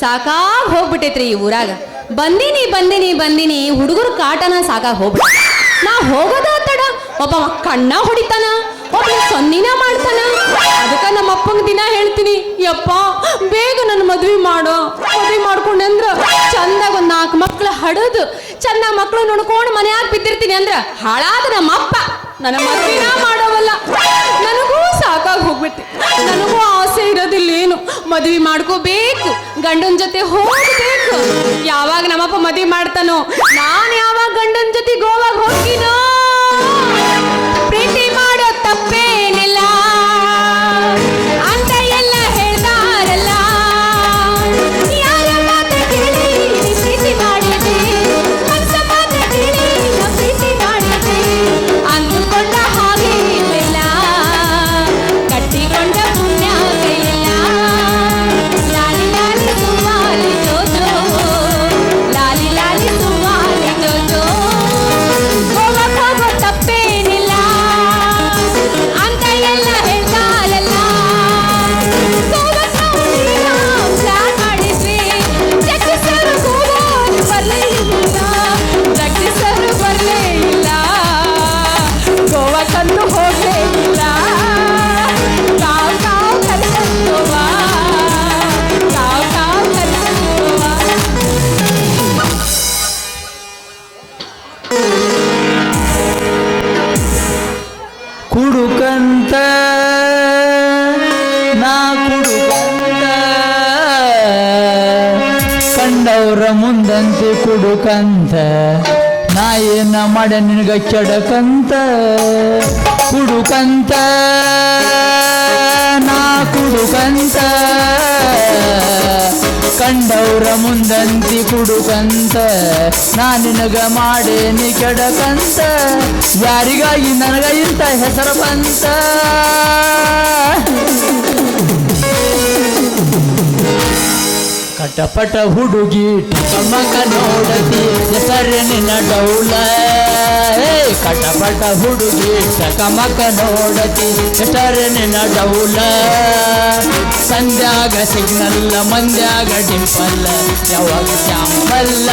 ಸಾಕಾಗ್ ಹೋಗ್ಬಿಟ್ಟೈತ್ರಿ ಈ ಊರಾಗ. ಬಂದಿನಿ ಬಂದಿನಿ ಬಂದಿನಿ, ಹುಡುಗರು ಕಾಟನ ಸಾಕಾಗ್ ಹೋಗ್ಬಿಟ್ಟ ನಾ ಹೋಗೋದ ತಡ. ಒಬ್ಬ ಕಣ್ಣ ಹೊಡಿತಾನ, ಒಬ್ಬ ಸೊನ್ನಿನ ಮಾಡ್ತಾನ. ಅದಕ್ಕ ನಮ್ಮ ಅಪ್ಪಂಗ್ ದಿನ ಹೇಳ್ತೀನಿ, ಯಪ್ಪ, ಬೇಗ ನನ್ನ ಮದ್ವೆ ಮಾಡೋ. ಮದ್ವಿ ಮಾಡ್ಕೊಂಡೆ ಅಂದ್ರ ಚಂದಾಗ ಒಂದ್ ನಾಲ್ಕು ಮಕ್ಳು ಹಡದು ಚಂದ ಮಕ್ಳು ನೋಡ್ಕೊಂಡು ಮನ್ಯಾಗ ಬಿದ್ದಿರ್ತೀನಿ ಅಂದ್ರ ಹಾಳಾದ ನಮ್ಮ ಅಪ್ಪ ನನ್ನ ಮದ್ವಿನ ಮಾಡೋವಲ್ಲ ಮದ್ವಿ ಮಾಡ್ಕೋಬೇಕು. ಗಂಡನ ಜೊತೆ ಹೋಗ್ಬೇಕು. ಯಾವಾಗ ನಮ್ಮಪ್ಪ ಮದ್ವಿ ಮಾಡ್ತಾನೋ? ನಾನು ಯಾವಾಗ ಗಂಡನ ಜೊತೆ ಗೋವಾಗ ಹೋಗ್ತೀನೋ? ಮಾಡ ನಿನಗ ಕೆಡಕಂತ ಕುಡುಕಂತ ನಾ ಕುಡುಕಂತ ಕಂಡವ್ರ ಮುಂದಂತಿ ಕುಡುಕಂತ ನಾ ನಿನಗ ಮಾಡೇನಿ ಕೆಡಕಂತ, ಯಾರಿಗಾಗಿ ನನಗ ಇಂತ ಹೆಸರು ಬಂತ? ಕಟಪಟ ಹುಡುಗಿ ಟಮಕ ನೋಡತಿ ನಿನ್ನ ಡೌಲ ಕಟಪಟ ಹುಡುಗಿ, ಟಕಮಕ ನೋಡತಿ ನಿನ್ನ ಡೌಲ ಸಂಧ್ಯಾಗ ಸಿಗ್ನಲ್ಲ, ಮಂದ್ಯಾಗ ಡಿಂಪಲ್ಲ, ಯಾವಾಗ ಚಾಂಪಲ್ಲ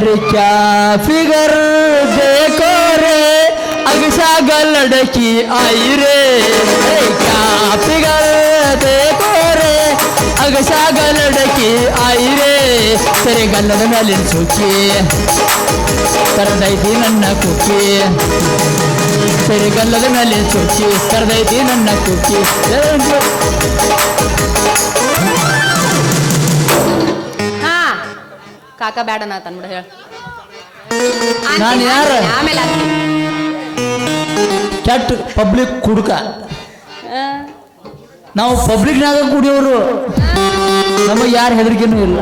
क्या फिगर देखो रे अगसा लड़की आई रे अरे क्या फिगर देखो रे अगसा लड़की आई रे तेरे ಗಲ್ಲದ ಮೇಲಿನ ಸುಖಿ ಕರೆದೈತಿ ನನ್ನ ಕುಕ್ಕಿ ತೆರೆ ಗಲ್ಲದ ಮೇಲಿನ ಸುಖಿ ಕರೆದೈತಿ ನನ್ನ ಕುಕ್ಕಿ ಕಾಕ ಬೇಡ ನಾ ತಂದ್ಬಿಡ ಹೇಳ. ನಾನ್ ಯಾರು? ಆಮೇಲೆ. ಕೆಟ್ಟ ಪಬ್ಲಿಕ್ ಕುಡುಕ. ನಾವು ಪಬ್ಲಿಕ್ನಾಗ ಕುಡಿಯೋರು ನಮಗೆ ಯಾರು ಹೆದರಿಕೆನೂ ಇಲ್ಲ.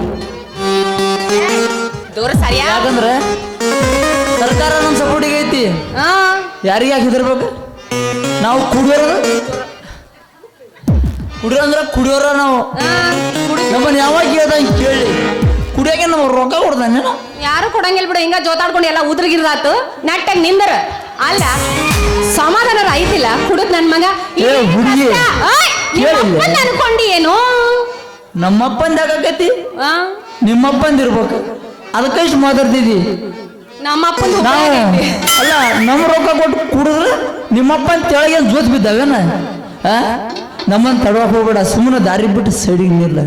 ದೂರ ಸರಿಯಾ? ಯಾಕಂದ್ರೆ ಸರ್ಕಾರ ನಮ್ಮ ಸಪೋರ್ಟಿಗೆ ಐತಿ. ಯಾರಿಗೆ ಯಾಕೆ ಹೆದರ್ಬೇಕು? ನಾವು ಕುಡಿಯೋರು. ಕುಡಿಯೋ ಅಂದ್ರೆ ಕುಡಿಯೋರ ನಾವು. ನಮ್ಮನ್ನ ಯಾವಾಗ ಕೇಳ್ದಂಗೆ ಕೇಳಿ. ಕುಡಿಯೋಕೆ ನಾವು ರೊಕ್ಕ ಕೊಡ್ದಾನೆ ಯಾರು ಕೊಡಂಗಿಲ್ಲ ಬಿಡು ಹಿಂಗ ಜೋತಾಡ್ಕೊಂಡು ಎಲ್ಲ ಉದ್ರಗಿರ್ದಾತು. ನೆಟ್ಟಾಗ ನಿಂದರ. ಅಲ್ಲ ಸಮಾಧಾನ ಐತಿಲ್ಲ ಕುಡುದ್ ನನ್ ಮಗ. ಏ, ಹುಡ್ಗಿ. ಕೇಳಿಲ್ಲ. ಅನ್ಕೊಂಡಿ ಏನು ನಮ್ಮಪ್ಪಂದ ನಿಮ್ಮಪ್ಪಂದಿರ್ಬೇಕು ಆ, ನಿಮ್ಮಪ್ಪಂದ ಇರ್ಬೇಕು. ಅದಕ್ಕೆ ಇಷ್ಟು ಮಾತಾಡ್ತಿದ್ದಿ? ನಮ್ಮ ಅಪ್ಪಂದು ನಾವು? ಅಲ್ಲ ನಮ್ಮ ರೊಕ್ಕ ಕೊಟ್ಟು ಕುಡಿದ್ರೆ ನಿಮ್ಮಪ್ಪನ ತೆಳಗೆ ಜೋತ್ ಬಿದ್ದಾವೇನ? ಆ? ನಮ್ಮನ್ನ ತಡವಕ್ಕೆ ಹೋಗ್ಬೇಡ. ಸುಮ್ಮನೆ ದಾರಿ ಬಿಟ್ಟು ಸೈಡಿಗೆ ನಿಲ್ಲ.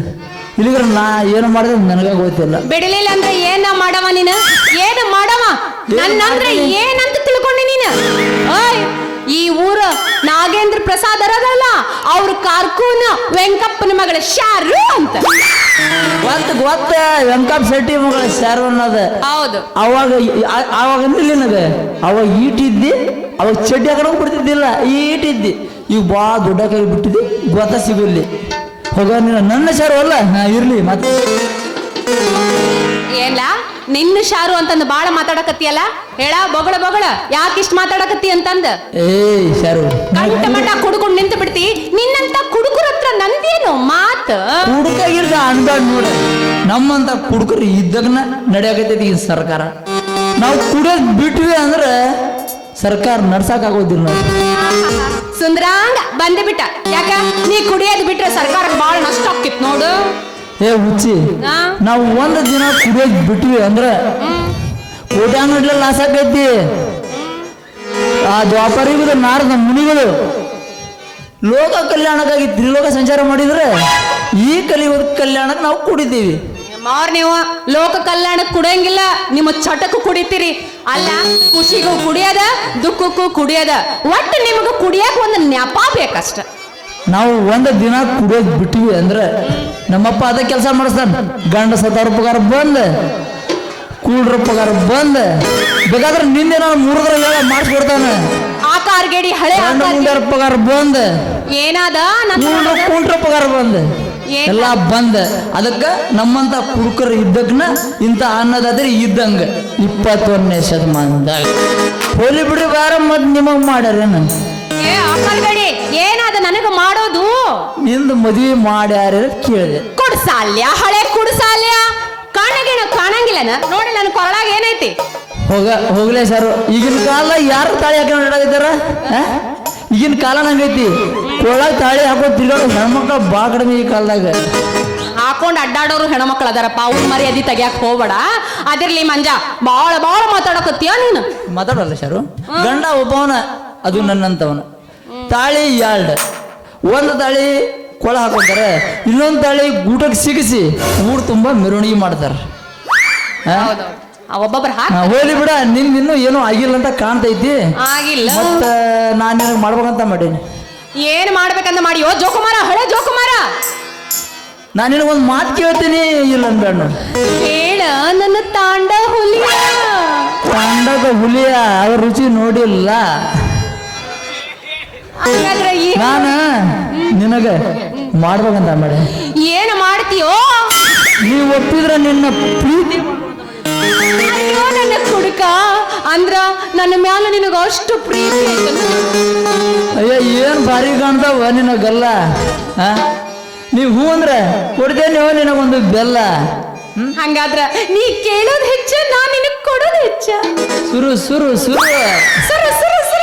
ಇಲ್ಲಿಗ್ರ ನಾ ಏನು ಮಾಡಿದ್ರೆ ನನಗೆ ಗೊತ್ತಿಲ್ಲ. ಬಿಡಲಿಲ್ಲ ಅಂದ್ರೆ ಏನ ಮಾಡವ ನೀನು? ಏನು ಮಾಡವ? ನನ್ನಂದ್ರೆ ಏನಂತ ತಿಳ್ಕೊಂಡಿ ನೀನು? ಓಯ್ ಈ ಊರ ನಾಗೇಂದ್ರ ಪ್ರಸಾದ್ ಅರದಲ್ಲ ಅವ್ರ ಕಾರ್ಕೂನ್ ವೆಂಕಪ್ಪನ ಮಗಳ ಶಾರು ಅಂತ. ಗೊತ್ತ ಗೊತ್ತ. ವೆಂಕಪ್ಪ ಶೆಟ್ಟಿ ಮಗಳ ಶಾರು ಅನ್ನೋದು. ಹೌದು. ಅವಾಗ ಅವಾಗ ಅಂದಿಲ್ಲ ನನಗೆ. ಅವಾಗ ಈಟಿದ್ದಿ ಅವಾಗ ಚಡ್ಡಿ ಹಾಕೊಂಡು ಬಿಡ್ತಿದ್ದಿಲ್ಲ ಈಟಿದ್ದಿ. ಈಗ ಬಾ ದೊಡ್ಡ ಕೈ ಬಿಟ್ಟಿದ್ದಿ ಗೊತ್ತ ಸಿಗಲ್ಲಿ. ಹೋಗ ನೀನು ನನ್ನ ಶಾರು ಅಲ್ಲ? ಹಾ ಇರ್ಲಿ ಮತ್ತೆ ಏನ್ಲ ನಿನ್ನ ಶಾರು ಅಂತಂದು ಬಾಳ ಮಾತಾಡಕತ್ತಿಯಲ್ಲ? ಹೇಳ ಬೊಗಳ ಬೊಗಳ ಯಾಕೆ ಇಷ್ಟ ಮಾತಾಡಕತ್ತಿ ಅಂತಂದ? ಏಯ್ ಶಾರು. ಕಂಟ ಮಟ ಕುಡ್ಕೊಂಡು ನಿಂತು ಬಿಡ್ತಿ. ನಿನ್ನಂತ ಕುಡುಕರ ಹತ್ರ ನಂದೇನು ಮಾತ್? ಕುಡುಕಾಗಿರ್ದ ಅನ್ಬೇಡ ನೋಡ. ನಮ್ಮಂತ ಕುಡುಕರು ಇದ್ದಗ್ನ ನಡೆಯಾಕತೈತಿ ಈ ಸರ್ಕಾರ. ನಾವು ಕುಡಿಯೋದ್ ಬಿಟ್ವಿ ಅಂದ್ರೆ ಸರ್ಕಾರ ನಡ್ಸಕ್ ಆಗೋದಿಲ್ಲ. ನಾವು ಸುಂದ್ರಾಂಗ ಬಂದೆ ಬಿಟ್ಟ ಯಾಕ? ನೀ ಕುಡಿಯೋದು ಬಿಟ್ರೆ ಸರ್ಕಾರ ಬಹಳ ನಷ್ಟ ಆಗ್ತಿತ್ತು ನೋಡು. ಏ ಹುಚ್ಚಿ ಆ? ನಾವು ಒಂದು ದಿನ ಕುಡಿಯೋದ್ ಬಿಟ್ವಿ ಅಂದ್ರೆ ಕೋಟ್ಯಾಂಗಟ್ಲೆ ಲಾಸ್ ಆಗೈತಿ ಆ ದ್ವಾಪರಿಗಳು ನಾರದ ಮುನಿಗಳು ಲೋಕ ಕಲ್ಯಾಣಕ್ಕಾಗಿ ತ್ರಿಲೋಕ ಸಂಚಾರ ಮಾಡಿದ್ರೆ ಈ ಕಲಿಯುವ ಕಲ್ಯಾಣಕ್ಕೆ ನಾವು ಕುಡಿತೀವಿ ಮಾರ್ ನೀವು. ಲೋಕ ಕಲ್ಯಾಣಕ್ಕೆ ಕುಡಿಯಂಗಿಲ್ಲ ನಿಮ್ಮ ಚಟಕ್ಕೂ ಕುಡಿತೀರಿ. ಅಲ್ಲ ಖುಷಿಗೂ ಕುಡಿಯದ ದುಃಖಕ್ಕೂ ಕುಡಿಯದ. ಒಟ್ಟು ನಿಮಗ ಕುಡಿಯಕ್ಕೆ ಒಂದು ನೆಪ ಬೇಕಷ್ಟ. ನಾವು ಒಂದು ದಿನ ಕುಡಿಯೋದ್ ಬಿಟ್ಟಿವಿ ಅಂದ್ರೆ ನಮ್ಮಪ್ಪ ಅದ ಕೆಲಸ ಮಾಡಿಸ್ತಾನ ಗಂಡ ಸತಾರ ಪಗಾರ ಬಂದ ಕೂಡ್ರ ಪಗಾರ ಬಂದ. ಬೇಕಾದ್ರೆ ನಿನ್ನೆ ನಾನು ಮುರಿದ್ರ ಹೇಳ ಆ ಹಳೆ ಆ ಗಂಡ ಮುಂಡ್ಯಾರ ಪಗಾರ ಬಂದ. ಏನಾದ? ಕೂಡ್ರ ಪಗಾರ ಬಂದ? ಎಲ್ಲ ಬಂದ. ಅದಕ್ಕ ನಮ್ಮಂತ ಕುಡುಕರು ಇದ್ದಕ್ಕನ ಇಂಥ ಅನ್ನದಾದ್ರೆ ಇದ್ದಂಗ. ಇಪ್ಪತ್ತೊಂದನೇ ಶತಮಾನದಾಗ. ಹೋಲಿ ಬಿಡಿ ಬಾರ ಮತ್ ನಿಮಗ್ ಮಾಡ್ಯಾರೇನ ಏನಾದ ನನಗ ಮಾಡೋದು? ನಿಂದ ಮದುವೆ ಮಾಡ್ಯಾರ ಕೇಳಿದೆ. ಕುಡ್ಸಾಲ್ಯ ಹಳೆ ಕುಡ್ಸಾಲ್ಯ ಕಾಣಗೇನ ಕಾಣಂಗಿಲ್ಲನ? ನೋಡಿ ನನ್ನ ಕೊರಳಾಗ ಏನೈತಿ? ಹೋಗ ಹೋಗ್ಲೇ ಸರ್. ಈಗಿನ ಕಾಲ ಯಾರು ತಾಳಿ ಹಾಕಿ ಓಡಾಡಿದಾರ ಈಗಿನ ಕಾಲ ನಂಗೈತಿ. ಕೊಳಗ್ ತಾಳಿ ಹಾಕೋ ತಿರ್ಗಾಡೋ ಹೆಣ್ಮಕ್ಳು ಭಾಳ ಕಡಿಮೆ ಈ ಕಾಲದಾಗ. ಹಾಕೊಂಡ್ ಅಡ್ಡಾಡೋರು ಹೆಣ್ಮಕ್ಳು ಅದಾರಪ್ಪ ಅವ್ರ ಮರಿ ಅದಿ ತೆಗಿಯಾಕ ಹೋಗ್ಬೇಡ. ಅದಿರ್ಲಿ ಮಂಜ ಬಾಳ ಬಾಳ ಮಾತಾಡಕತ್ತೀಯ ನೀನು? ಮಾತಾಡಲ್ಲ ಸರ್ ಗಂಡ ಒಬ್ಬವನ ಅದು ನನ್ನಂತವನ. ತಾಳಿ ಎರಡು. ಒಂದು ತಾಳಿ ಕೊಳ ಹಾಕೋತಾರೆ ಇನ್ನೊಂದು ತಾಳಿ ಗೂಟಕ್ಕೆ ಸಿಗಿಸಿ ಊರು ತುಂಬ ಮೆರವಣಿಗೆ ಮಾಡ್ತಾರೆ. ಒಬ್ಬೊಬ್ರು ಹಾಕ್ ಹೋಗ್ಲಿ ಬಿಡ ನಿನ್ ಇನ್ನೂ ಏನೂ ಆಗಿಲ್ಲ ಅಂತ ಕಾಣ್ತೈತಿ. ಆಗಿಲ್ಲ. ಮತ್ತೆ ನಾನು ಮಾಡ್ಬೇಕಂತ ಮಾಡೀನಿ. ಏನ್ ಮಾಡ್ಬೇಕಂತ ಮಾಡಿಯೋ? ಜೋಕುಮಾರ ಹಳೆ ಜೋಕುಮಾರ! ನಾನು ಒಂದು ಮಾತು ಕೇಳ್ತೀನಿ ಇಲ್ಲ ಅನ್ಬೇಡ ನೋಡು. ಹೇಳ ನನ್ನ ತಾಂಡ ಹುಲಿಯ! ತಾಂಡದ ಹುಲಿಯ ಅವ್ರ ರುಚಿ ನೋಡಿಲ್ಲ. ಹಾಗಾದ್ರೆ ಏ- ನಾನು ನಿನಗ ಮಾಡ್ಬೇಕಂತ ಮಾಡಿ. ಏನು ಮಾಡ್ತೀಯೋ? ನೀವು ಒಪ್ಪಿದ್ರೆ ನಿನ್ನ ಪ್ರೀತಿ ಅಯ್ಯೋ ಕುಡುಕ ಅಂದ್ರ ನನ್ನ ಮ್ಯಾಲ ನಿನಗ ಅಷ್ಟು ಪ್ರೀತಿ ಅಯ್ಯ ಏನ್ ಭಾರಿ ಕಾಣ್ತಾವ ನಿನಗಲ್ಲ? ನೀ ಹೂ ಅಂದ್ರೆ ಕೊಡ್ತೇನೆ ನಿನಗೊಂದು ಬೆಲ್ಲ ಹಂಗಾದ್ರ ನೀ ಕೇಳೋದ್ ಹೆಚ್ಚ ನಾ ನಿನಗ್ ಕೊಡೋದ್ ಹೆಚ್ಚ. ಸುರು ಸುರು ಸುರು. ಸುರು ಸುರು ಸರ.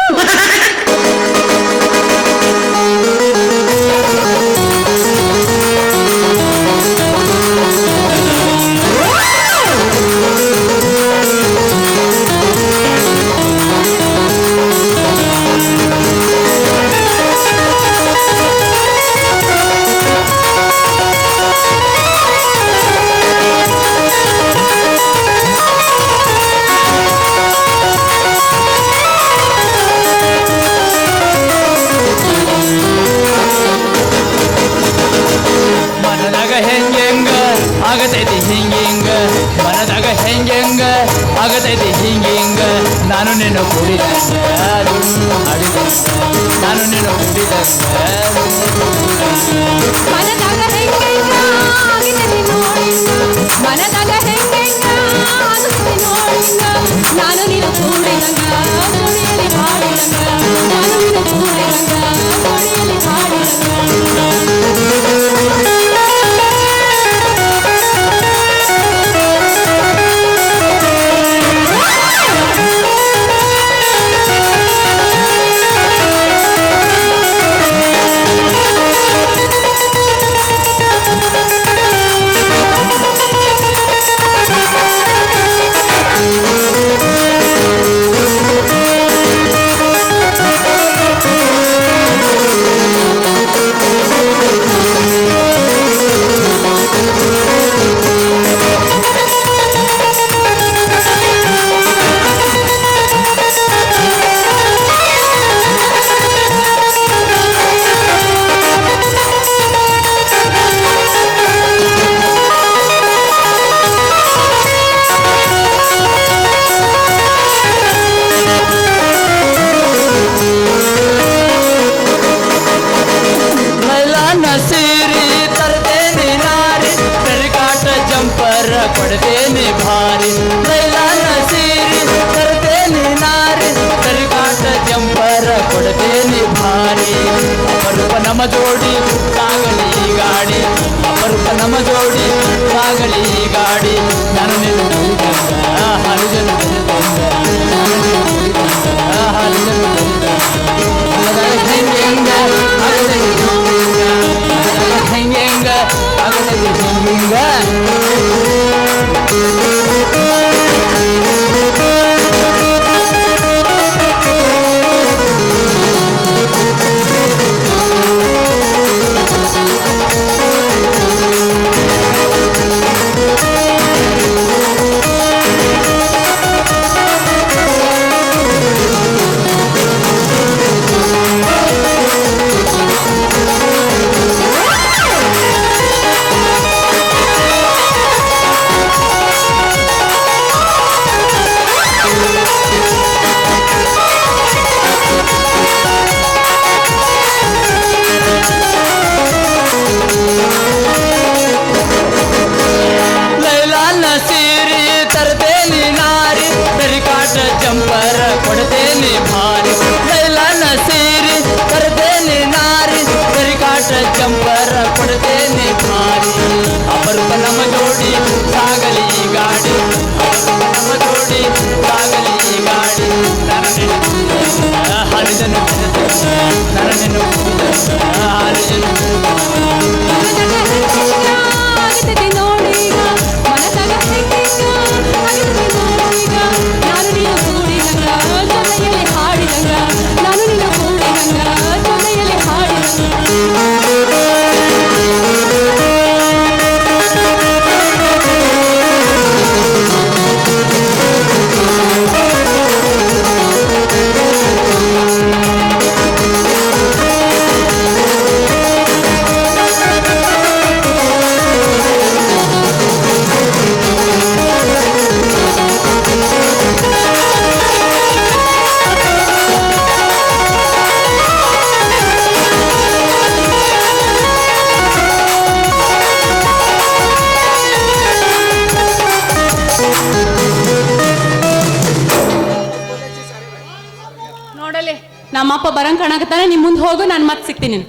ಕಾಣಕತ್ತಾನೆ ನಿಮ್ ಮುಂದೆ ಹೋಗು, ನಾನು ಮತ್ತೆ ಸಿಗ್ತೀನಿ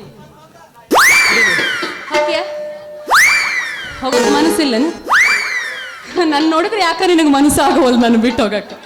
ಹೋಗೋದು ಮನಸ್ಸಿಲ್ಲ ನನ್ನ ನೋಡಿದ್ರೆ ಯಾಕ ನಿನಗೆ ಮನಸ್ಸಾಗವಲ್ ನಾನು ಬಿಟ್ಟು ಹೋಗಕ್ಕೆ?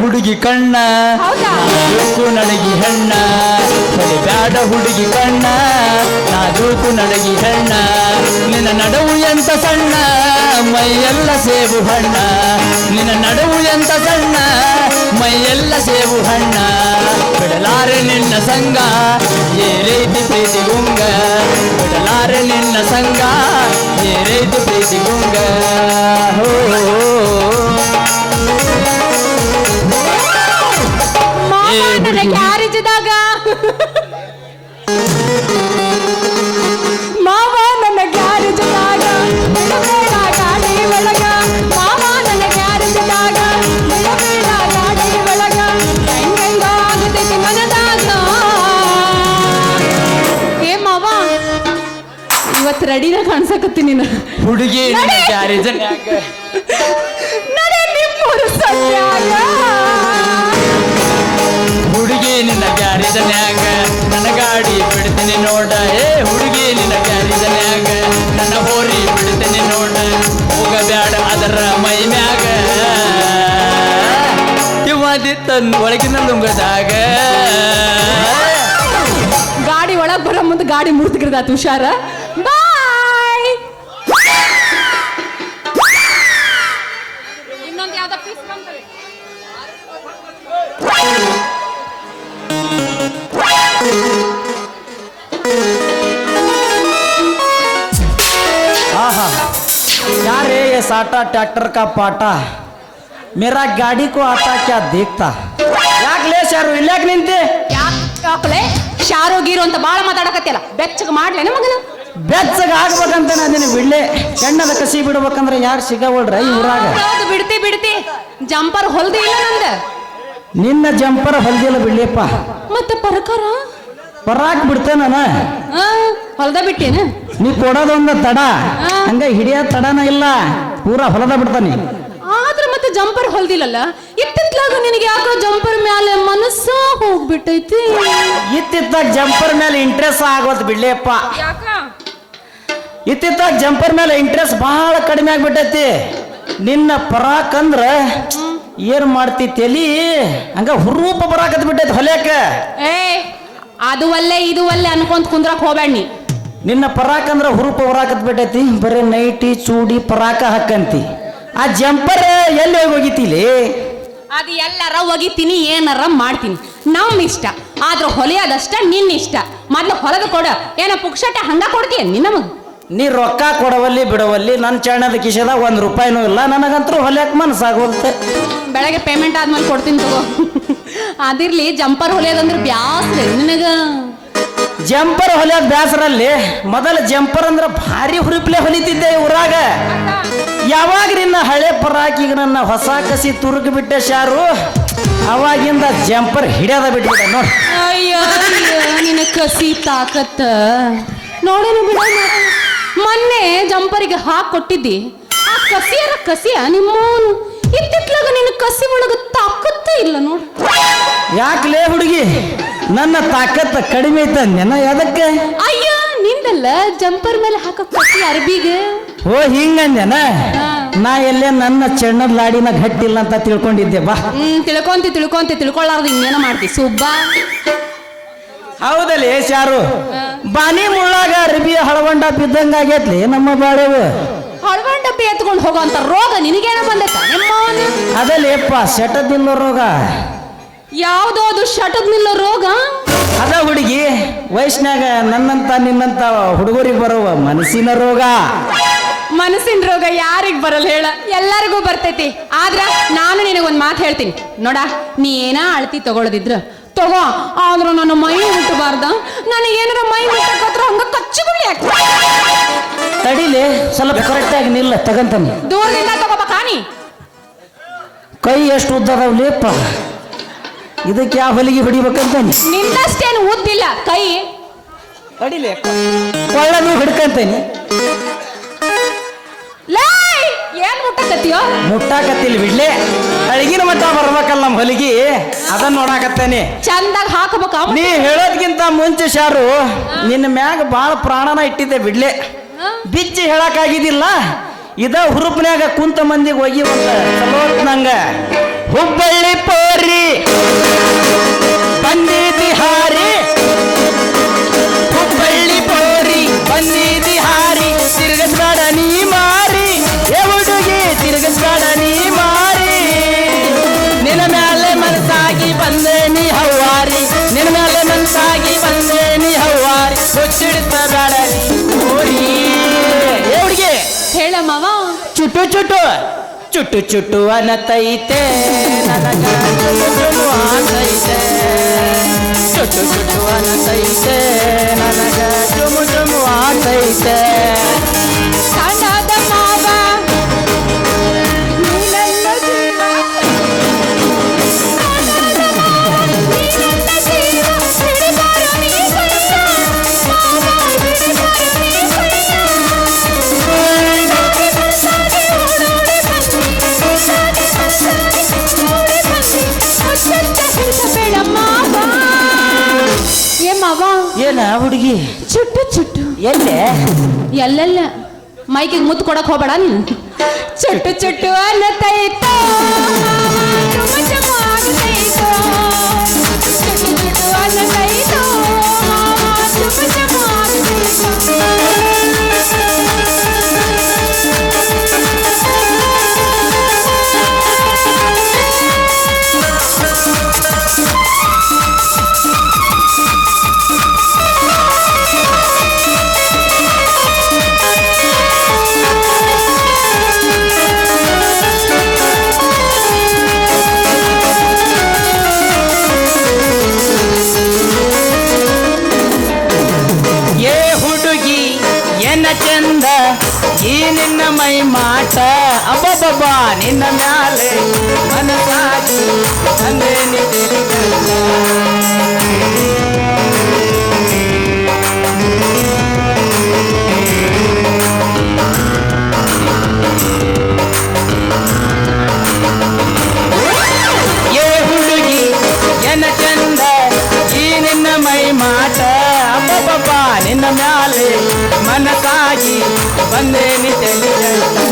ಹುಡುಗಿ ಕಣ್ಣ? ನಾಜೂಕು ನಡಗಿ ಹೆಣ್ಣ. ಹೊಡಿಬ್ಯಾಡ ಹುಡುಗಿ ಕಣ್ಣ. ನಾಜೂಕು ನಡಗಿ ಹೆಣ್ಣ. ನಿನ್ನ ನಡವು ಎಂತ ಸಣ್ಣ? ಮೈಯೆಲ್ಲ ಸೇಬು ಹಣ್ಣ. ನಿನ್ನ ನಡವು ಎಂತ ಸಣ್ಣ? ಮೈಯೆಲ್ಲ ಸೇಬು ಹಣ್ಣ. ಬಿಡಲಾರೆ ನಿನ್ನ ಸಂಗ ರೀತಿ ಪ್ರೀತಿ ಗುಂಗ. ಬಿಡಲಾರೆ ನಿನ್ನ ಸಂಗ ರೀತಿ ಪ್ರೀತಿ ಗುಂಗ. ಹೋ. ಗ್ಯಾರೇಜ್ದಾಗ ಮಾವ ನನ್ನ ಗ್ಯಾರೇಜ್ದಾಗ ಬಿಡಬೇಡ ಗಾಡಿ ಒಳಗ. ಮಾವ ನನ್ನ ಗ್ಯಾರೇಜ್ದಾಗ ಬಿಡಬೇಡ ಗಾಡಿ ಒಳಗ. ಹೆಂಗೆಂಗ ಆಗತೈತಿ ಮನದಾಗ. ಏ ಮಾವ ಇವತ್ತು ರೆಡಿನ ಕಾಣ್ಸಕತ್ತೀನಿ ನಾನು. ಹುಡುಗಿ ನಡೆ. ಗ್ಯಾರೇಜನ್ಯಾಗ ನನ್ನ ಗಾಡಿ ಬಿಡ್ತೀನಿ ನೋಡ. ಏ ಹುಡುಗಿ, ನಿನ್ನ ಕ್ಯಾರಿದನ್ಯಾಗ ನನ್ನ ಹೋರಿ ಬಿಡ್ತೀನಿ ನೋಡ. ಹೋಗಬ್ಯಾಡ ಅದರ ಮೈ ಮ್ಯಾಗ. ಇವದಿತ್ತ ಒಳಗಿನ ನುಂಗದಾಗ ಗಾಡಿ ಒಳಗೆ ಬರೋ ಮುಂದೆ ಗಾಡಿ ಮುರ್ತಿಗಿರ್ದಾತು ಹುಷಾರ? ಬಾ साटा ट्रैक्टर का पाटा मेरा गाड़ी को आता क्या देखता ಯಾಕ್ಲೇ ಶಾರು ಇಲ್ಯಾಕ್ ನಿಂತಿ ಯಾಕಲೆ ಶಾರು ಗೀರು ಅಂತ ಬಾಳ ಮಾತಾಡಕತ್ತಿಯಲ್ಲ ಬೆಚ್ಚಗ ಮಾಡ್ಲೇನ ಮಗನ ಬೆಚ್ಚಗ ಆಗ್ಬೇಕಂತ ನಾನು ಬಿಡ್ಲೆ ಕಣ್ಣದ ಕಸಿ ಬಿಡ್ಬೇಕಂದ್ರೆ ಯಾರು ಸಿಗವಳ್ರ ಈ ಊರಾಗ ಹೌದು ಬಿಡ್ತಿ ಬಿಡ್ತಿ ಜಂಪರ್ ಹೊಲ್ದಿ ಇಲ್ಲ ನಂದ ನಿನ್ನ ಜಂಪರ್ ಹೊಲ್ದಿಲ್ಲ ಬಿಡ್ಲಿಪ್ಪ ಮತ್ತೆ ಪರಕಾರ ಬರಾಕ್ ಬಿಡ್ತೇನ ಹೊಲದ ಬಿಟ್ಟೇನ? ನೀ ಕೊಡೋದೊಂದ ತಡ. ಹಂಗ ಹಿಡಿಯ ತಡನ ಇಲ್ಲ. ಪೂರ ಹೊಲದ ಬಿಡ್ತಾನೆ. ಆದ್ರೆ ಮತ್ತೆ ಜಂಪರ್ ಹೊಲ್ದಿಲ್ಲಲ್ಲ? ಇತ್ತಿತ್ತಲಾಗ ನಿನಗೆ ಯಾಕೋ ಜಂಪರ್ ಮ್ಯಾಲೆ ಮನಸ್ಸ ಹೋಗ್ಬಿಟ್ಟೈತಿ? ಇತ್ತಿತ್ತಾಗ ಜಂಪರ್ ಮೇಲೆ ಇಂಟ್ರೆಸ್ಟ್ ಆಗೋದ್ ಬಿಡ್ಲೇಪ್ಪ ಇತ್ತಿತ್ತಾಗ ಜಂಪರ್ ಮೇಲೆ ಇಂಟ್ರೆಸ್ಟ್ ಬಹಳ ಕಡಿಮೆ ಆಗ್ಬಿಟ್ಟೈತಿ. ನಿನ್ನ ಪರಾಕ್ ಅಂದ್ರ ಏನ್ ಮಾಡ್ತಿ ತಲಿ? ಹಂಗ ಹುರೂಪ ಬರಾಕತ್ ಬಿಟ್ಟೈತಿ ಹೊಲ್ಯಾಕ. ಏ ಅದು ಒಲ್ಲೆ ಇದು ಒಲ್ಲೆ ಅನ್ಕೊಂತ ಕುಂದ್ರಕ್ ಹೋಗ್ಬೇಡಿ ನೀ. ನಿನ್ನ ಪರಾಕ್ ಅಂದ್ರ ಹುರುಪ ಹೊರಾಕತ್ ಬಿಟ್ಟೈತಿ ಬರೀ ನೈಟಿ ಚೂಡಿ ಪರಾಕ ಹಾಕಂತಿ. ಆ ಜಂಪರ್ ಎಲ್ಲಿ ಹೋಗಿ ಹೋಗಿತಿಲಿ ಅದು ಎಲ್ಲಾರ ಒಗಿತೀನಿ ಏನಾರ ಮಾಡ್ತೀನಿ. ನಮ್ ಇಷ್ಟ ಆದ್ರ ಹೊಲಿಯೋದಷ್ಟ ನಿನ್ನ ಇಷ್ಟ. ಮೊದ್ಲು ಹೊಲದ ಕೊಡ ಏನ ಪುಕ್ಷಟ ಹಂಗ ಕೊಡ್ತೀಯ ನಿನ್ನ ಮಗ ನೀ ರೊಕ್ಕ ಕೊಡವಲ್ಲಿ ಬಿಡವಲ್ಲಿ ನನ್ನ ಚಣ್ಣದ ಕಿಶದ ಒಂದ್ ರೂಪಾಯಿನೂ ಇಲ್ಲ ನನಗಂತೂ ಹೊಲಿಯಕ್ ಮನಸ್ಸಾಗೋಲ್ತೆ ಬೆಳಗ್ಗೆ ಪೇಮೆಂಟ್ ಆದ್ಮೇಲೆ ಕೊಡ್ತೀನಿ ತಗೋ. ಅದಿರ್ಲಿ ಜಂಪರ್ ಹೊಲಿಯೋದಂದ್ರೆ ಬ್ಯಾಸ್ರಿ ನಿನಗ. ಜಂಪರ್ ಹೊಲಿಯೋದ್ ಬ್ಯಾಸರಲ್ಲಿ ಮೊದಲ ಜಂಪರ್ ಅಂದ್ರೆ ಭಾರಿ ಹುರುಪ್ಲೆ ಹೊಲಿತಿದ್ದೆ ಊರಾಗ. ಯಾವಾಗ ನಿನ್ನ ಹಳೆ ಪರಾಕಿ ಈಗ ನನ್ನ ಹೊಸ ಕಸಿ ತುರುಗಿ ಬಿಟ್ಟೆ ಶಾರು ಅವಾಗಿಂದ ಜಂಪರ್ ಹಿಡಿಯೋದ ಬಿಟ್ಬಿಟ್ಟೆ ನೋಡಿ. ಅಯ್ಯೋ ನಿನ್ನ ಕಸಿ ತಾಕತ್ತ. ನೋಡೇನು ಬಿಡ ಮೊನ್ನೆ ಜಂಪರಿಗೆ ಹಾಕಿ ಕೊಟ್ಟಿದ್ದಿ. ಆ ಕಸಿಯರ ಕಸಿಯ ನಿಮ್ಮವನು ಇತ್ತಿತ್ಲಾಗ ನಿನ್ನ ಕಸಿ ಒಳಗ ತಾಕತ್ತ ಇಲ್ಲ ನೋಡು. ಯಾಕಲೇ ಹುಡುಗಿ? ನನ್ನ ತಾಕತ್ತ ಕಡಿಮೆ ಐತ ನೆನ ಯಾದಕ್ಕೆ ಅಯ್ಯ ನಿಂದಲ್ಲ ಜಂಪರ್ ಮೇಲೆ ಹಾಕಕ್ ಕಸಿ ಅರ್ಬಿಗೆ. ಓ ಹಿಂಗಂದೇನ ನಾ? ಎಲ್ಲೇ ನನ್ನ ಚೆಣ್ಣದ ಲಾಡಿನ ಗಟ್ಟಿಲ್ಲ ಅಂತ ತಿಳ್ಕೊಂಡಿದ್ದೆ ಬಾ. ಹ್ಮ್ ತಿಳ್ಕೊಂತಿ ತಿಳ್ಕೊಂತಿ ತಿಳ್ಕೊಳ್ಳಾರ್ದು ಇನ್ನೇನ ಮಾಡ್ತಿ. ಸುಬ್ಬ. ಹೌದಲ್ಲಿ ಶಾರು. ಬಾನಿ ಮುಳ್ಳಾಗ ಅರ್ಬಿ ಹಳವಂಡ ಬಿದ್ದಂಗ ಆಗೈತ್ಲಿ ನಮ್ಮ ಬಾಳೆವು. ಹಳವನ್ ಡಬ್ಬಿ ಎತ್ಕೊಂಡು ಹೋಗೋಂತ ರೋಗ ನಿನಗೇನ ಬಂದೈತ ನಿಮ್ಮವನು ಅದಲ್ಲೇಪ್ಪ ನಿಲ್ಲೋ ರೋಗ? ಯಾವ್ದೋ ಅದು ಶಟದ್ ನಿಲ್ಲೋ ರೋಗ? ಅದ ಹುಡುಗಿ ವಯಸ್ಸಿನಾಗ ನನ್ನಂತ ನಿನ್ನಂತ ಹುಡುಗರಿಗೆ ಬರುವ ಮನಸ್ಸಿನ ರೋಗ. ಮನಸ್ಸಿನ ರೋಗ ಯಾರಿಗ್ ಬರಲ್ಲ ಹೇಳ ಎಲ್ಲರಿಗೂ ಬರ್ತೈತಿ. ಆದ್ರ ನಾನು ನಿನಗೊಂದ್ ಮಾತು ಹೇಳ್ತೀನಿ. ನೋಡ ನೀ ಏನಾ ಅಳ್ತಿ ತಗೊಳ್ದಿದ್ರ ತಗೋ. ಆದ್ರೂ ನನ್ನ ಮೈ ಮುಟ್ಟಬಾರ್ದ. ನನಗೆ ಏನಾರ ಮೈ ಮುಟ್ಟಕತ್ರ ಹಂಗ ಕಚ್ಚುಗುಳಿ ತಡಿಲಿ ಸ್ವಲ್ಪ ಕರೆಕ್ಟಾಗಿ ನಿಲ್ಲ ತಗಂತಾನೆ. ದೂರದಿಂದ ತಗೋಬೇಕಾನಿ ಕೈ ಎಷ್ಟು ಉದ್ದ ಉದ್ದದವ್ಲೇಪ್ಪ. ಇದಕ್ಕೆ ಯಾವ ಹೊಲಿಗೆ ಹೊಡಿಬೇಕಂತಾನೆ? ನಿನ್ನಷ್ಟೇನು ಉದ್ದಿಲ್ಲ. ಕೈ. ತಡಿಲಿ ಕೊಳ್ಳ ನೀವು ಹಿಡ್ಕಂತೇನೆ. ಮುಟ್ಟಕತ್ತೀಯೋ? ಮುಟ್ಟಾಕತ್ತಿಲ್ ಬಿಡ್ಲೆ. ಅಳಗಿನ ಮಟ್ಟ ಬರ್ಬೇಕಲ್ಲ ನಮ್ಮ ಹೊಲಿಗಿ. ಅದನ್ನ ನೋಡಾಕತ್ತೇನಿ. ಚಂದಾಗ ಹಾಕಬೇಕ ನೀ ಹೇಳೋದ್ಕಿಂತ ಮುಂಚೆ ಶಾರು ನಿನ್ನ ಮ್ಯಾಗ ಬಾಳ ಪ್ರಾಣನ ಇಟ್ಟಿದ್ದೆ ಬಿಡ್ಲೆ. ಬಿಚ್ಚಿ ಹೇಳಕ್ಕಾಗಿದ್ದಿಲ್ಲ ಇದ ಹುರುಪ್ನ್ಯಾಗ ಕುಂತ ಮಂದಿಗೆ ಹೋಗಿ ಬಂದ ನಂಗ. ಹುಬ್ಬಳ್ಳಿ ಪೋರಿ ಬಂದಿ ಹಾರಿ. ಚುಟ್ಟು ಚುಟ್ಟು ಚುಟ್ಟು ಅನತೈತೆ ನನಗ ಚುಟು ಚುಟು ಚುಟ್ಟು ಅನತೈತೆ ನನಗ ಚುಮು ಚುಮು ಆತೈತೆ. ಏನ ಹುಡುಗಿ ಚುಟ್ಟು ಚುಟ್ಟು ಎಲ್ಲೆ ಎಲ್ಲೆಲ್ಲ ಮೈಕಿಗೆ ಮುತ್ತು ಕೊಡಕ್ ಹೋಗ್ಬೇಡ ನೀನು ಚುಟ್ಟು ಚುಟ್ಟು ಅನ್ನತೈತೋ ನಿನ್ನ ಮ್ಯಾಲೆ ಮನಸಾಗಿ ತಂದೇನಿ ತಿಳಿಗಲ್ಲ. ಏ ಹುಡುಗಿ ಎನ ಚಂದ ಈ ನಿನ್ನ ಮೈ ಮಾಟ ಅಬ್ಬಬ್ಬಬ್ಬ ನಿನ್ನ ಮ್ಯಾಲೆ ಮನಸಾಗಿ ಬಂದೇನಿ ತಿಳಿಗಲ್ಲ.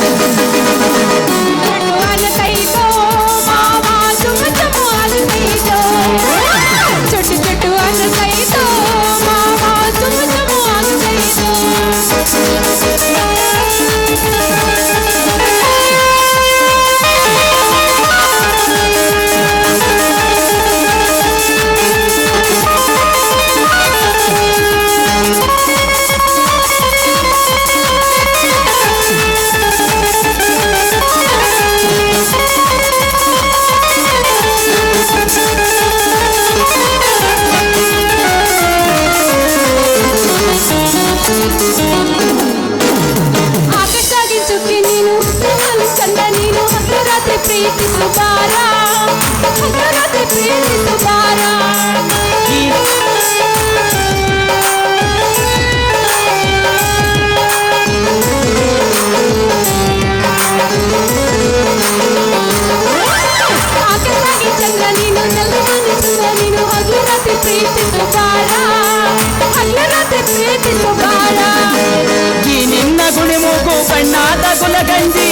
ಬಣ್ಣಾದ ಗುಲಗಂಜಿ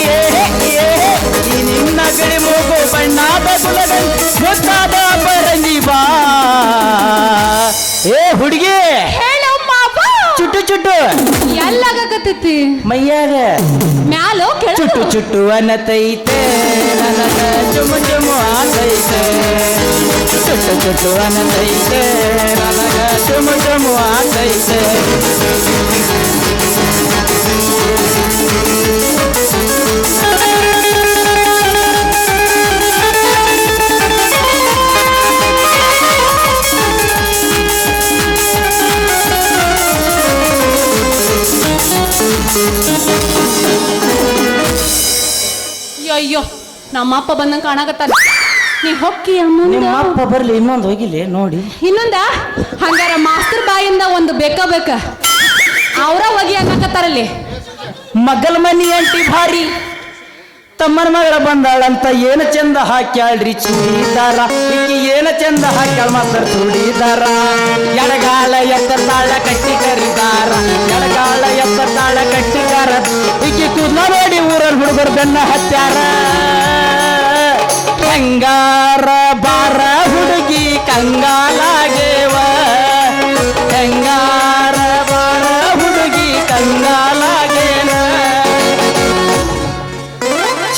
ಈ ನಿನ್ನ ಗುಳಿ ಮೂಗು ಬಣ್ಣಾದ ಗುಲಗಂಜಿ ಮುದ್ದಾದ ಪರಂಜಿ ಬಾ. ಏ ಹುಡುಗಿ. ಚುಟ್ಟು ಚುಟ್ಟು. ಎಲ್ಲಾಗತ್ತೈತಿ ಮೈಯಾಗ. ಮ್ಯಾಲೋ ಕೆಳ ಚುಟ್ಟು ಚುಟ್ಟು ಅನ್ನತೈತೆ. ನನಗ ಚುಮು ಚುಮು ಆತೈತೆ. ಚುಟ್ಟು ಚುಟ್ಟು ಅನ್ನತೈತೆ. ನನಗ ಚುಮು ಚುಮು ಆತೈತೆ. ಅಯ್ಯೋ ನಮ್ಮ ಅಪ್ಪ ಬಂದಂಗ ಕಾಣಕತ್ತಾನ ನೀ ಹೊಕ್ಕಿ ಅಮ್ಮ ನಿಮ್ಮ ಅಪ್ಪ ಬರ್ಲಿ ಇನ್ನೊಂದು ಹೋಗಿಲಿ ನೋಡಿ. ಇನ್ನೊಂದ? ಹಂಗಾರ ಮಾಸ್ತರ್ ಬಾಯಿಂದ ಒಂದು ಬೇಕ ಬೇಕ. ಅವರ ಹೋಗಿ ಅನ್ನಕತ್ತಾರಲ್ಲಿ ಮಗಲ್ ಮನಿ ಅಂಟಿ ಭಾರಿ. ತಮ್ಮನ ಮಗಳ ಬಂದಾಳಂತ ಏನ ಚಂದ ಹಾಕ್ಯಾಳ್ರಿ ಚೂಡಿದಾರ. ಈಕಿ ಏನ ಚಂದ ಹಾಕ್ಯಾಳ ಮಾಸ್ತರ್ ಚೂಡಿದಾರ. ಎಡಗಾಲ ಎತ್ತತಾಳ ಕಟ್ಟಿ ಕರಿದಾರ ಎಡಗಾಲ ಎತ್ತತಾಳ ಕಟ್ಟಿ ಈಕಿ ಕೂದ್ಲ ಹುಡುಗರು ಬೆನ್ನ ಹತ್ಯಾರ. ಹೆಂಗಾರ ಬಾರ ಹುಡುಗಿ ಕಂಗಾಲಾಗೇವ. ಹೆಂಗಾರ ಬಾರ ಹುಡುಗಿ ಕಂಗಾಲಾಗೇನ.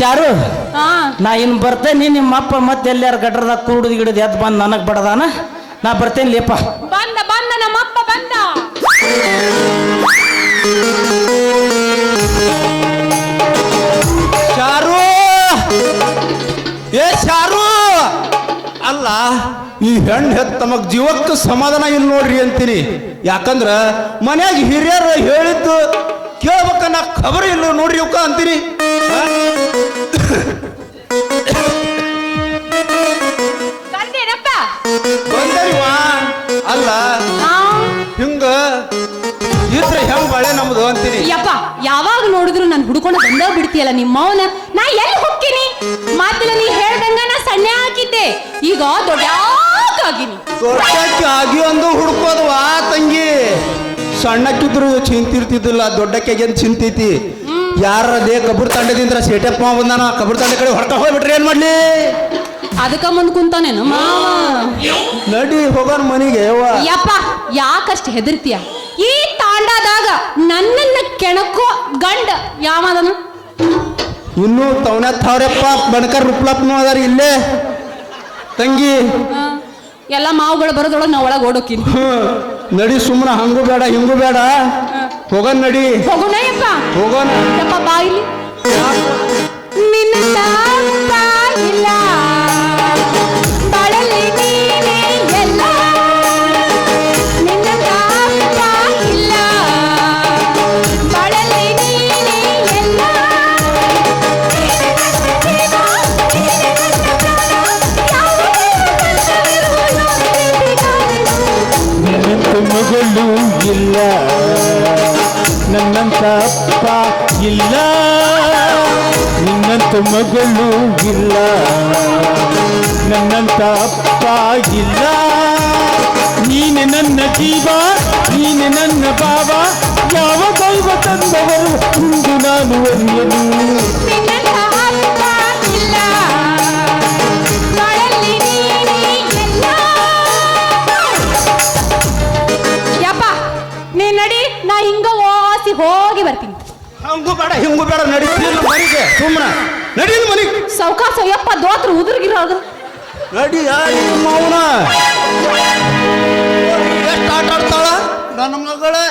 ಚಾರು ನಾ ಇನ್ನು ಬರ್ತೇನೆ ನಿಮ್ಮ ಅಪ್ಪ ಮತ್ತೆ ಎಲ್ಲಾರು ಗಡ್ರದಾಗ ಕೂಡುದು ಗಿಡದ ಎದ್ದು ಬಂದು ನನಗೆ ಬಡದಾನ. ನಾ ಬರ್ತೇನೆ ಲೇಪ ಬಂದ ಬಂದ ನಮ್ಮಪ್ಪ ಬಂದ. ಹೆಣ್ಣು ಹೆತ್ತ ತಮಗ್ ಜೀವಕ್ಕೆ ಸಮಾಧಾನ ಇಲ್ಲ ನೋಡ್ರಿ ಅಂತೀನಿ. ಯಾಕಂದ್ರ ಮನ್ಯಾಗ ಹಿರಿಯರ ಹೇಳಿದ್ದು ಕೇಳ್ಬೇಕ ನಾ ಖಬರ್ ಇಲ್ಲ ನೋಡ್ರಿ ಅವಕ್ಕ ಅಂತೀನಿ. ಅಲ್ಲ. ಹಿಂಗ ಇದ್ರೆ ಹೆಂಗ್ ಬಾಳೆ ನಮ್ದು ಅಂತೀನಿ. ಯಪ್ಪ ಯಾವಾಗ ನೋಡಿದ್ರು ನಾನು ಹುಡ್ಕೊಂಡು ಬಂದ ಬಿಡ್ತೀಯಲ್ಲ ನಿಮ್ಮವನ? ನಾ ಎಲ್ಲಿ ಹೋಗ್ತೀನಿ ಮಾತಿಲ್ಲ ನೀ ಹೇಳ್ದಂಗ ನಾ ಸಣ್ಣ ಹಾಕಿದ್ದೆ. ಈಗ ದೊಡ್ಡಾಗಿನಿ ದೊಡ್ಡಕ್ಕೆ ಆಗಿ ಒಂದು ಆ ತಂಗಿ? ಸಣ್ಣಕ್ಕಿದ್ರು ಚಿಂತಿರ್ತಿದ್ದಿಲ್ಲ ದೊಡ್ಡಕ್ಕೆ ಏನ್ ಚಿಂತೈತಿ ಯಾರದೇ ಕಬ್ಬರ್ ತಂಡದಿಂದ ಸೆಟಪ್ ಮಾ ಬಂದಾನ ಕಬ್ಬರ್ ತಂಡ ಕಡೆ ಹೊಡ್ಕ ಹೋಗ್ಬಿಟ್ರಿ ಏನ್ ಮಾಡ್ಲಿ? ಅದಕ್ಕ ಮುಂದ್ ಕುಂತಾನೇನು? ನಡಿ ಹೋಗೋಣ ಮನಿಗೆ ಯಪ್ಪ ಯಾಕಷ್ಟು ಹೆದರ್ತೀಯ? ಈ ತಾಂಡಾದಾಗ ನನ್ನನ್ನ ಕೆಣಕೋ ಗಂಡ ಯಾವದನು? ಇನ್ನೂ ತವನತ್ತವ್ರಪ್ಪ ಬಣಕರ್ ರುಪ್ಲಪ್ನು ಅದಾರ ಇಲ್ಲೇ. ತಂಗಿ ಎಲ್ಲ ಮಾವುಗಳು ಬರೋದ್ರೊಳಗೆ ನಾವು ಒಳಗೆ ಓಡೋಕಿನಿ ನಡಿ ಸುಮ್ಮನೆ ಹಂಗೂ ಬೇಡ ಹಿಂಗೂ ಬೇಡ. ಹೋಗೋಣ ನಡಿ. ಹೋಗೋಣ ಯಪ್ಪ ಹೋಗೋಣ ಯಪ್ಪ ಬಾಯಿಲಿ ನಿನ್ನ ತಾಪ ಇಲ್ಲ. ನನ್ನಂತ ಅಪ್ಪ ಇಲ್ಲ. ನಿನ್ನಂತ ಮಗಳು ಇಲ್ಲ. ನನ್ನಂತ ಅಪ್ಪ ಇಲ್ಲ. ನೀನೆ ನನ್ನ ಜೀವ, ನೀನೆ ನನ್ನ ಬಾವ ಯಾವ ದೈವ ತಂದವರು ಇಂದು ನಾನು ಒಲಿಯನು ಹಂಗೂ ಬೇಡ ಹಿಂಗೂ ಬೇಡ ನಡೀತಿಲ್ಲ ಮನೆಗೆ ಸುಮ್ಮನೆ ನಡೀಲಿ ಮನೆಗೆ. ಸೌಕಾಸ ಯಪ್ಪ ದೋತ್ರ ಉದುರ್ಗಿರೋದು ನಡಿ ಮೌನ. ಎಷ್ಟು ಆಟ ಆಡ್ತಾಳ? ನನ್ನ ಮಗಳೇ.